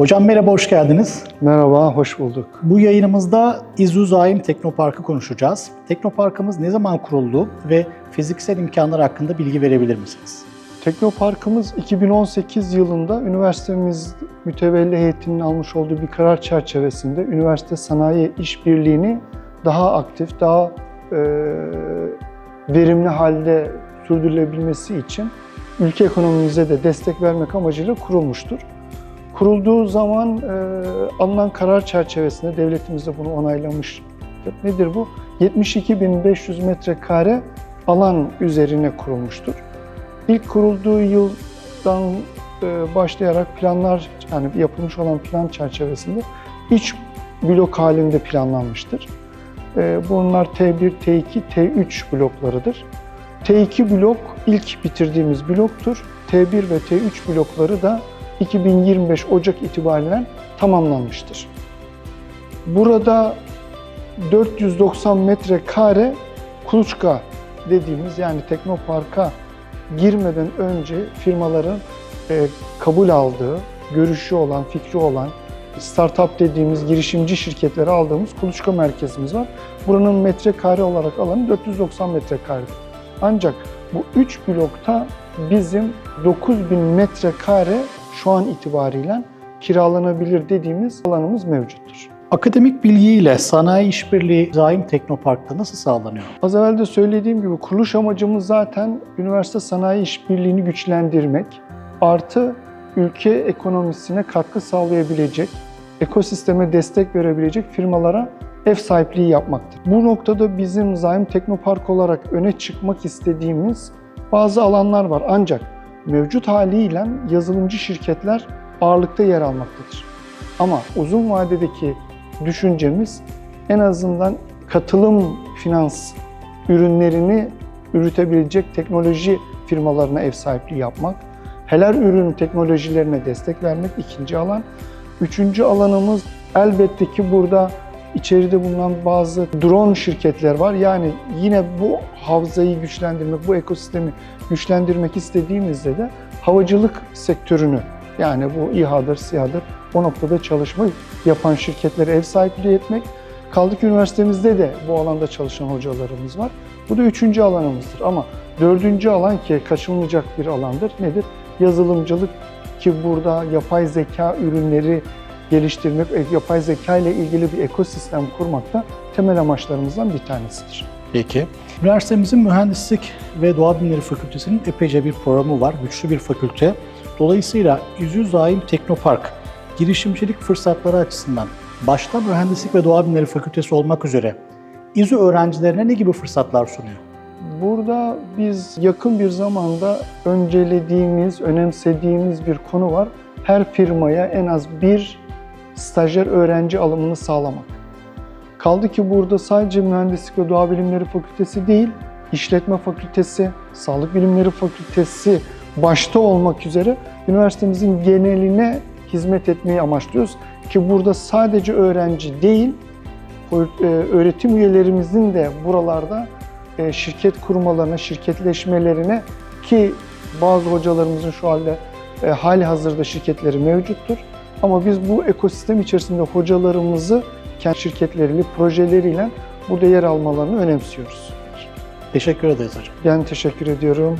Hocam merhaba, hoş geldiniz. Merhaba, hoş bulduk. Bu yayınımızda İZÜ Zaim Teknopark'ı konuşacağız. Teknoparkımız ne zaman kuruldu ve fiziksel imkanlar hakkında bilgi verebilir misiniz? Teknoparkımız 2018 yılında üniversitemiz mütevelli heyetinin almış olduğu bir karar çerçevesinde üniversite sanayi işbirliğini daha aktif, daha e, verimli halde sürdürülebilmesi için ülke ekonomimize de destek vermek amacıyla kurulmuştur. Kurulduğu zaman e, alınan karar çerçevesinde devletimiz de bunu onaylamıştır. Nedir bu? 72.500 metrekare alan üzerine kurulmuştur. İlk kurulduğu yıldan e, başlayarak planlar yani yapılmış olan plan çerçevesinde 3 blok halinde planlanmıştır. E, Bunlar T1, T2, T3 bloklarıdır. T2 blok ilk bitirdiğimiz bloktur. T1 ve T3 blokları da 2025 Ocak itibariyle tamamlanmıştır. Burada 490 metrekare kuluçka dediğimiz yani Teknopark'a girmeden önce firmaların e, kabul aldığı, görüşü olan, fikri olan, startup dediğimiz girişimci şirketleri aldığımız kuluçka merkezimiz var. Buranın metrekare olarak alanı 490 metrekaredir. Ancak bu 3 blokta bizim 9000 metrekare şu an itibariyle kiralanabilir dediğimiz alanımız mevcuttur. Akademik bilgiyle sanayi işbirliği Zaim Teknopark'ta nasıl sağlanıyor? Az evvel de söylediğim gibi kuruluş amacımız zaten üniversite sanayi işbirliğini güçlendirmek, artı ülke ekonomisine katkı sağlayabilecek, ekosisteme destek verebilecek firmalara ev sahipliği yapmaktır. Bu noktada bizim Zaim Teknopark olarak öne çıkmak istediğimiz bazı alanlar var. Ancak mevcut haliyle yazılımcı şirketler ağırlıkta yer almaktadır. Ama uzun vadedeki düşüncemiz en azından katılım finans ürünlerini üretebilecek teknoloji firmalarına ev sahipliği yapmak. Helal ürün teknolojilerine destek vermek ikinci alan. Üçüncü alanımız elbette ki burada içeride bulunan bazı drone şirketler var. Yani yine bu havzayı güçlendirmek, bu ekosistemi güçlendirmek istediğimizde de havacılık sektörünü yani bu İHA'dır, SİHA'dır o noktada çalışma yapan şirketlere ev sahipliği etmek. Kaldı ki üniversitemizde de bu alanda çalışan hocalarımız var. Bu da üçüncü alanımızdır. Ama dördüncü alan ki kaçınılmayacak bir alandır. Nedir? Yazılımcılık ki burada yapay zeka ürünleri geliştirmek, yapay zeka ile ilgili bir ekosistem kurmak da temel amaçlarımızdan bir tanesidir. Peki. Üniversitemizin Mühendislik ve Doğa Bilimleri Fakültesi'nin epeyce bir programı var, güçlü bir fakülte. Dolayısıyla İZÜ Zaim Teknopark girişimcilik fırsatları açısından başta Mühendislik ve Doğa Bilimleri Fakültesi olmak üzere İZÜ öğrencilerine ne gibi fırsatlar sunuyor? Burada biz yakın bir zamanda öncelediğimiz, önemsediğimiz bir konu var. Her firmaya en az bir stajyer öğrenci alımını sağlamak. Kaldı ki burada sadece Mühendislik ve Doğa Bilimleri Fakültesi değil, İşletme Fakültesi, Sağlık Bilimleri Fakültesi başta olmak üzere üniversitemizin geneline hizmet etmeyi amaçlıyoruz. Ki burada sadece öğrenci değil, e, öğretim üyelerimizin de buralarda e, şirket kurmalarına, şirketleşmelerine ki bazı hocalarımızın şu halde e, hali hazırda şirketleri mevcuttur. Ama biz bu ekosistem içerisinde hocalarımızı kendi şirketleriyle, projeleriyle burada yer almalarını önemsiyoruz. Teşekkür ederiz hocam. Ben teşekkür ediyorum.